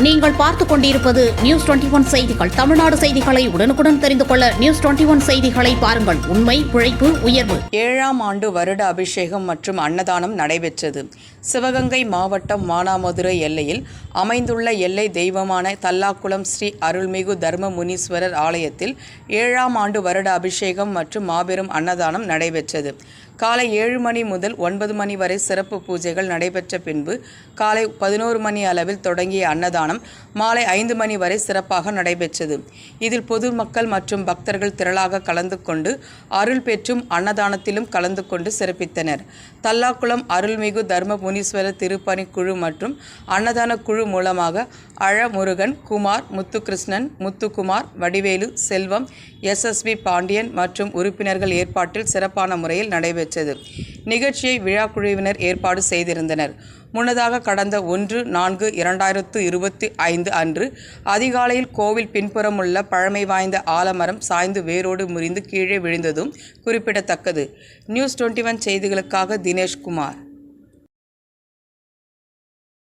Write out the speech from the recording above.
நீங்கள் பார்த்துக் கொண்டிருப்பது நியூஸ் டுவெண்டி ஒன் செய்திகள். தமிழ்நாடு செய்திகளை உடனுக்குடன் தெரிந்து கொள்ள நியூஸ் டுவெண்டி ஒன் செய்திகளை பாருங்கள். உண்மை உழைப்பு உயர்வு. ஏழாம் ஆண்டு வருட அபிஷேகம் மற்றும் அன்னதானம் நடைபெற்றது. சிவகங்கை மாவட்டம் மானாமதுரை எல்லையில் அமைந்துள்ள எல்லை தெய்வமான தல்லாக்குளம் ஸ்ரீ அருள்மிகு தர்ம முனீஸ்வரர் ஆலயத்தில் ஏழாம் ஆண்டு வருட அபிஷேகம் மற்றும் மாபெரும் அன்னதானம் நடைபெற்றது. காலை ஏழு மணி முதல் ஒன்பது மணி வரை சிறப்பு பூஜைகள் நடைபெற்ற பின்பு காலை பதினோரு மணி அளவில் தொடங்கிய அன்னதானம். மாலை ஐந்து மணி வரை சிறப்பாக நடைபெற்றது. இதில் பொதுமக்கள் மற்றும் பக்தர்கள் திரளாக கலந்து கொண்டு அருள் பெற்றும் அன்னதானத்திலும் கலந்து கொண்டு சிறப்பித்தனர். தல்லாக்குளம் அருள்மிகு தர்ம முனீஸ்வர திருப்பணி குழு மற்றும் அன்னதான குழு மூலமாக அழமுருகன் குமார் முத்துகிருஷ்ணன் முத்துக்குமார் வடிவேலு செல்வம் எஸ்எஸ்வி பாண்டியன் மற்றும் உறுப்பினர்கள் ஏற்பாட்டில் சிறப்பான முறையில் நடைபெற்றது. நிகழ்ச்சியை விழா குழுவினர் ஏற்பாடு செய்திருந்தனர். முன்னதாக கடந்த ஒன்று நான்கு இரண்டாயிரத்து இருபத்தி ஐந்து அன்று அதிகாலையில் கோவில் பின்புறமுள்ள பழமை வாய்ந்த ஆலமரம் சாய்ந்து வேரோடு முறிந்து கீழே விழுந்ததும் குறிப்பிடத்தக்கது. நியூஸ் டுவெண்ட்டி ஒன் செய்திகளுக்காக தினேஷ்குமார்.